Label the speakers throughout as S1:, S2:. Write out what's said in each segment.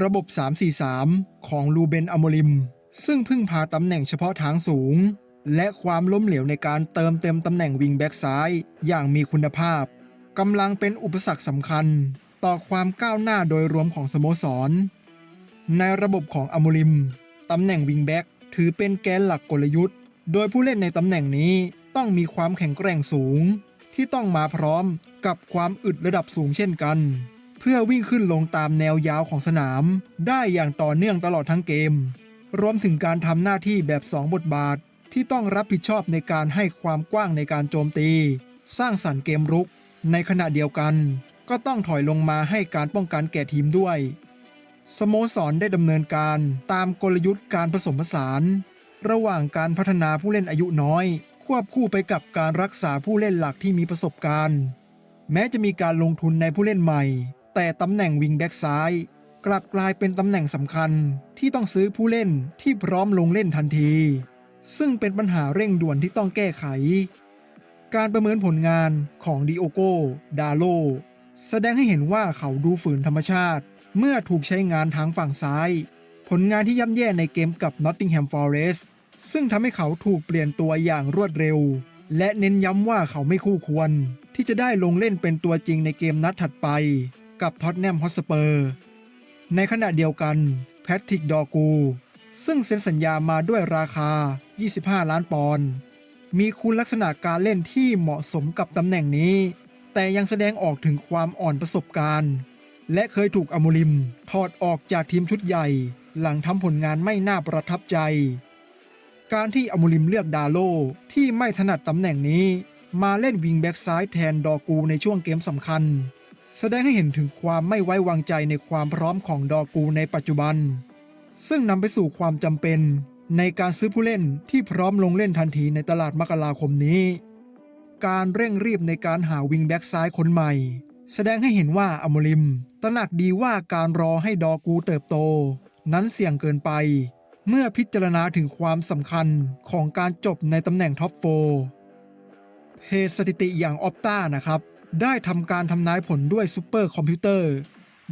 S1: ระบบ 3-4-3 ของลูเบนอโมริม ซึ่งพึ่งพาตำแหน่งเฉพาะทางสูง และความล้มเหลวในการเติมเต็มตำแหน่งวิงแบ็กซ้ายอย่างมีคุณภาพกำลังเป็นอุปสรรคสำคัญต่อความก้าวหน้าโดยรวมของสโมสร ในระบบของอโมริมตำแหน่งวิงแบ็กถือเป็นแกนหลักกลยุทธ์ โดยผู้เล่นในตำแหน่งนี้ต้องมีความแข็งแกร่งสูง ที่ต้องมาพร้อมกับความอึดระดับสูงเช่นกัน เพื่อวิ่งขึ้นลงตามแนวยาวของสนาม ได้อย่างต่อเนื่องตลอดทั้งเกม รวมถึงการทำหน้าที่แบบ 2 บทบาท ที่ต้องรับผิดชอบในการให้ความกว้างในการโจมตี สร้างสรรค์เกมรุก ในขณะเดียวกัน ก็ต้องถอยลงมาให้การป้องกันแก่ทีมด้วย สโมสรได้ดำเนินการตามกลยุทธ์การผสมผสาน ระหว่างการพัฒนาผู้เล่นอายุน้อย ควบคู่ไปกับการรักษาผู้เล่นหลักที่มีประสบการณ์ แม้จะมีการลงทุนในผู้เล่นใหม่ แต่ตำแหน่งวิงแบ็กซ้าย กลับกลายเป็นตำแหน่งสำคัญที่ต้องซื้อผู้เล่นที่พร้อมลงเล่นทันที ซึ่งเป็นปัญหาเร่งด่วนที่ต้องแก้ไข การประเมินผลงานของดิโอโกดาโล แสดงให้เห็นว่าเขาดูฝืนธรรมชาติ เมื่อถูกใช้งานทางฝั่งซ้าย ผลงานที่ย่ำแย่ในเกมกับ Nottingham Forest ซึ่งทำให้เขาถูกเปลี่ยนตัวอย่างรวดเร็ว และเน้นย้ำว่าเขาไม่คู่ควรที่จะได้ลงเล่นเป็นตัวจริงในเกมนัดถัดไป กับท็อตแนมฮอตสเปอร์ ในขณะเดียวกันแพทริกดอกู ซึ่งเซ็นสัญญามาด้วยราคา 25 ล้านปอนด์มีคุณลักษณะการเล่นที่เหมาะสมกับตำแหน่งนี้ แต่ยังแสดงออกถึงความอ่อนประสบการณ์ และเคยถูกอโมริมถอดออกจากทีมชุดใหญ่ หลังทำผลงานไม่น่าประทับใจ การที่อโมริมเลือกดาโลที่ไม่ถนัดตำแหน่งนี้ มาเล่นวิงแบ็กซ้ายแทนดอกูในช่วงเกมสำคัญ แสดงให้เห็นถึงความไม่ไว้วางใจในความพร้อมของดอกูในปัจจุบัน ซึ่งนำไปสู่ความจำเป็นในการซื้อผู้เล่นที่พร้อมลงเล่นทันทีในตลาดมกราคมนี้ การเร่งรีบในการหาวิงแบ็กซ้ายคนใหม่ แสดงให้เห็นว่าอมริม ตระหนักดีว่าการรอให้ดอกูเติบโต นั้นเสี่ยงเกินไป เมื่อพิจารณาถึงความสำคัญของการจบในตำแหน่งท็อปโฟเพจสถิติอย่างออปต้านะครับ ได้ทำการทำนายผลด้วยซูเปอร์คอมพิวเตอร์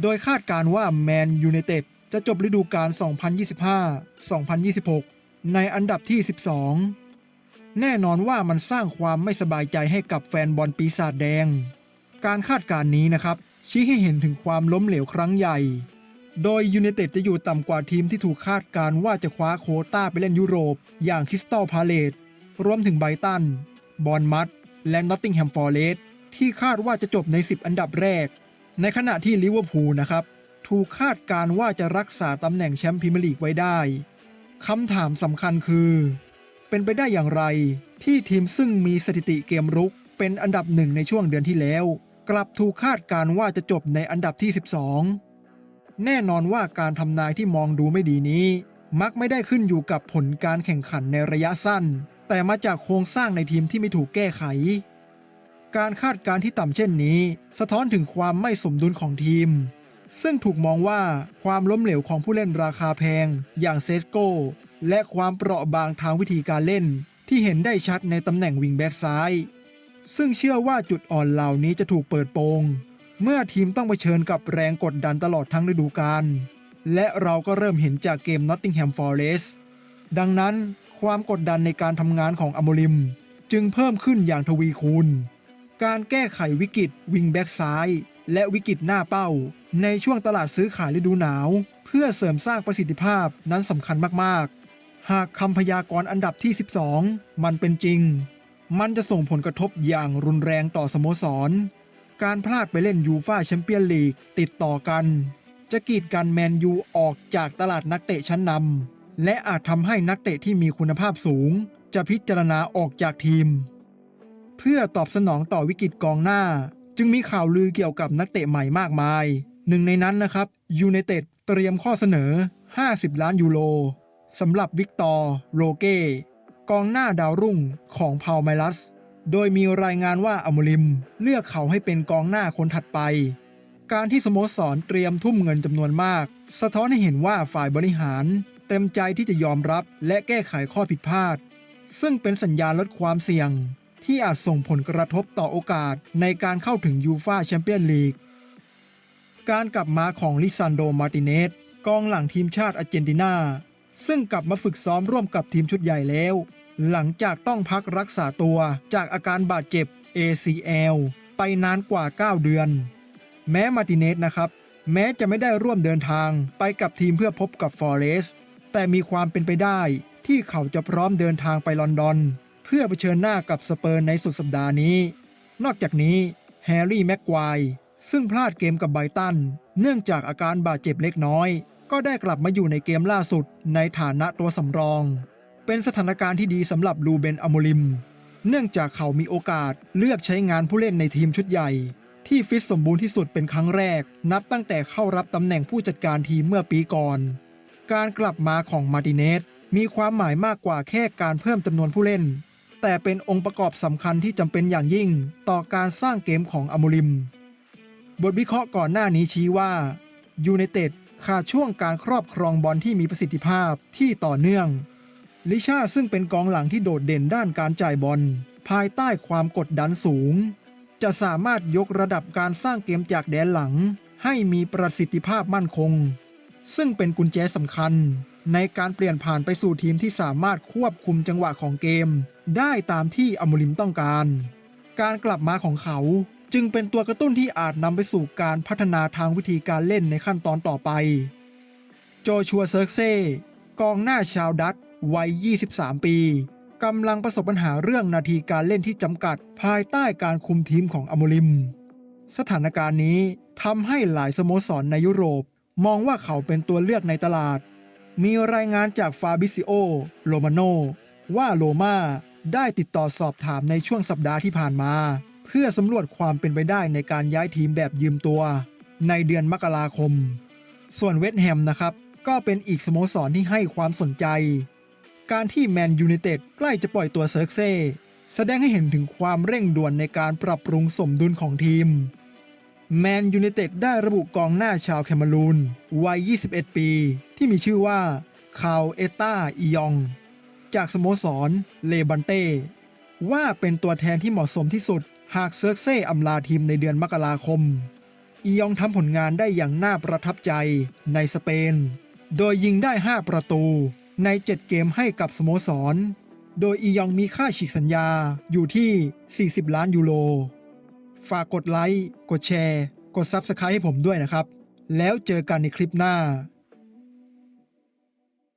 S1: โดยคาดการณ์ว่าแมนยูไนเต็ดจะจบฤดูกาล 2025-2026 ในอันดับที่ 12 แน่นอนว่ามันสร้างความไม่สบายใจให้กับแฟนบอลปีศาจแดง การคาดการณ์นี้นะครับ ชี้ให้เห็นถึงความล้มเหลวครั้งใหญ่ โดยยูไนเต็ดจะอยู่ต่ำกว่าทีมที่ถูกคาดการณ์ว่าจะคว้าโคต้าไปเล่นยุโรป อย่างคริสตัลพาเลตรวมถึงไบรตัน บอนมัดและนอตติงแฮมฟอร์เรส ที่คาดว่าจะจบใน 10 อันดับแรก ในขณะที่ลิเวอร์พูลนะครับ ถูกคาดการว่าจะรักษาตำแหน่งแชมป์พรีเมียร์ลีกไว้ได้คำถามสำคัญคือ เป็นไปได้อย่างไร ที่ทีมซึ่งมีสถิติเกมรุก เป็นอันดับหนึ่งในช่วงเดือนที่แล้ว กลับถูกคาดการว่าจะจบในอันดับที่ 12 แน่นอนว่าการทำนายที่มองดูไม่ดีนี้ มักไม่ได้ขึ้นอยู่กับผลการแข่งขันในระยะสั้น แต่มาจากโครงสร้างในทีมที่ไม่ถูกแก้ไข การคาดการณ์ที่ต่ำเช่นนี้ สะท้อนถึงความไม่สมดุลของทีม ซึ่งถูกมองว่าความล้มเหลวของผู้เล่นราคาแพง อย่างเซสโกและความเปราะบางทางวิธีการเล่น ที่เห็นได้ชัดในตำแหน่งวิงแบ็กซ้าย ซึ่งเชื่อว่าจุดอ่อนเหล่านี้จะถูกเปิดโปง เมื่อทีมต้องเผชิญกับแรงกดดันตลอดทั้งฤดูกาลและเราก็เริ่มเห็นจากเกม Nottingham Forest ดังนั้นความกดดันในการทำงานของอโมริม จึงเพิ่มขึ้นอย่างทวีคูณ การแก้ไขวิกฤตวิงแบ็กซ้าย และวิกฤตหน้าเป้า ในช่วงตลาดซื้อขายฤดูหนาว เพื่อเสริมสร้างประสิทธิภาพนั้นสำคัญมากๆ หากคำพยากรณ์อันดับที่ 12 มันเป็นจริง มันจะส่งผลกระทบอย่างรุนแรงต่อสโมสร การพลาดไปเล่นยูฟ่าแชมเปี้ยนลีกติดต่อกัน จะกีดกันแมนยูออกจากตลาดนักเตะชั้นนำและอาจทำให้นักเตะที่มีคุณภาพสูง จะพิจารณาออกจากทีม เพื่อตอบสนองต่อวิกฤตกองหน้า จึงมีข่าวลือเกี่ยวกับนักเตะใหม่มากมาย หนึ่งในนั้นนะครับยูไนเต็ดเตรียมข้อเสนอ 50 ล้านยูโรสำหรับวิกตอร์ โรเก้กองหน้าดาวรุ่งของพาวไมลัส โดยมีรายงานว่าอโมริมเลือกเขาให้เป็นกองหน้าคนถัดไป การที่สโมสรเตรียมทุ่มเงินจำนวนมาก สะท้อนให้เห็นว่าฝ่ายบริหาร เต็มใจที่จะยอมรับและแก้ไขข้อผิดพลาด ซึ่งเป็นสัญญาณลดความเสี่ยง ที่อาจส่งผลกระทบต่อโอกาสในการเข้าถึงยูฟาแชมเปี้ยนลีก การกลับมาของลิซันโด มาร์ติเนสกองหลังทีมชาติอาร์เจนตินา ซึ่งกลับมาฝึกซ้อมร่วมกับทีมชุดใหญ่แล้ว หลังจากต้องพักรักษาตัวจากอาการบาดเจ็บ ACL ไปนานกว่า 9 เดือน แม้มาร์ติเนสนะครับ แม้จะไม่ได้ร่วมเดินทางไปกับทีมเพื่อพบกับฟอเรสแต่มีความเป็นไปได้ที่เขาจะพร้อมเดินทางไปลอนดอน พื่อเผชิญหน้ากับสเปอร์ในสุดสัปดาห์นี้ นอกจากนี้แฮร์รี่แม็กควายซึ่งพลาดเกมกับไบตัน เนื่องจากอาการบาดเจ็บเล็กน้อย ก็ได้กลับมาอยู่ในเกมล่าสุดในฐานะตัวสำรอง เป็นสถานการณ์ที่ดีสำหรับลูเบนอโมลิม เนื่องจากเขามีโอกาสเลือกใช้งานผู้เล่นในทีมชุดใหญ่ ที่ฟิตสมบูรณ์ที่สุดเป็นครั้งแรก นับตั้งแต่เข้ารับตำแหน่งผู้จัดการทีมเมื่อปีก่อน การกลับมาของมาร์ติเนสมีความหมายมากกว่าแค่การเพิ่มจำนวนผู้เล่น แต่เป็นองค์ประกอบสำคัญที่จำเป็นอย่างยิ่งต่อการสร้างเกมของอโมลิม บทวิเคราะห์ก่อนหน้านี้ชี้ว่ายูไนเต็ดขาดช่วงการครอบครองบอลที่มีประสิทธิภาพที่ต่อเนื่อง ลิชาซึ่งเป็นกองหลังที่โดดเด่นด้านการจ่ายบอล ภายใต้ความกดดันสูง จะสามารถยกระดับการสร้างเกมจากแดนหลัง ให้มีประสิทธิภาพมั่นคง ซึ่งเป็นกุญแจสำคัญ ในการเปลี่ยนผ่านไปสู่ทีมที่สามารถควบคุมจังหวะของเกม ได้ตามที่อโมลิมต้องการ การกลับมาของเขาจึงเป็นตัวกระตุ้นที่อาจนำไปสู่การพัฒนาทางวิธีการเล่นในขั้นตอนต่อไป โจชัวเซิร์กเซ่กองหน้าชาวดัตวัย 23 ปีกำลังประสบปัญหาเรื่องนาทีการเล่นที่จำกัด ภายใต้การคุมทีมของอโมลิม สถานการณ์นี้ทำให้หลายสโมสรในยุโรป มองว่าเขาเป็นตัวเลือกในตลาด มีรายงานจากฟาบิซิโอ โรมาโน ว่าโรมาได้ติดต่อสอบถามในช่วงสัปดาห์ที่ผ่านมา เพื่อสำรวจความเป็นไปได้ในการย้ายทีมแบบยืมตัว ในเดือนมกราคม ส่วนเวสต์แฮมนะครับ ก็เป็นอีกสโมสรที่ให้ความสนใจ การที่แมนยูไนเต็ดใกล้จะปล่อยตัวเซิร์กเซ่แสดงให้เห็นถึงความเร่งด่วนในการปรับปรุงสมดุลของทีม แมนยูไนเต็ดได้ระบุกองหน้าชาวแคมารูนวัย 21 ปี ที่มีชื่อว่าคาวเอตาอียอง จากสโมสรเลบันเต้ว่าเป็นตัวแทนที่เหมาะสมที่สุด หากเซิร์กเซ่อำลาทีมในเดือนมกราคม อียองทำผลงานได้อย่างน่าประทับใจในสเปน โดยยิงได้ 5 ประตูใน 7 เกมให้กับสโมสร โดยอียองมีค่าฉีกสัญญาอยู่ที่ 40 ล้านยูโร ฝากกดไลค์ กดแชร์ กด Subscribe ให้ผมด้วยนะครับ แล้วเจอกันในคลิปหน้า